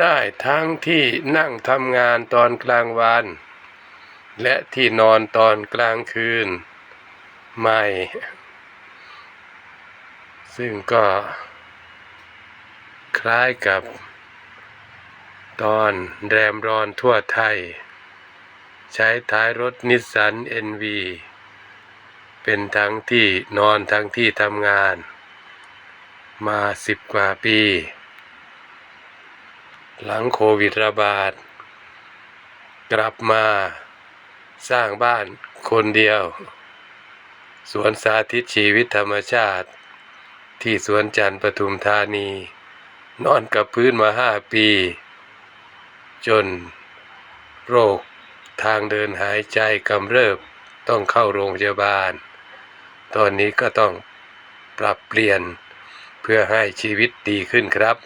ได้ทั้งที่นั่งทำงานตอนกลางวัน และที่นอนตอนกลางคืนไม่ ซึ่งก็คล้ายกับตอนแรมรอนทั่วไทย ใช้ท้ายรถนิสสัน NV เป็นทั้งที่นอนทั้งที่ทำงาน มาสิบกว่าปี หลังโควิดระบาด กลับมาสร้างบ้านคนเดียว สวนสาธิตชีวิตธรรมชาติ ที่สวนจันทร์ปทุมธานี นอนกับพื้นมาห้าปี จนโรคทางเดินหายใจกำเริบต้องเข้าโรงพยาบาล ตอนนี้ก็ต้องปรับเปลี่ยนเพื่อให้ชีวิตดีขึ้นครับ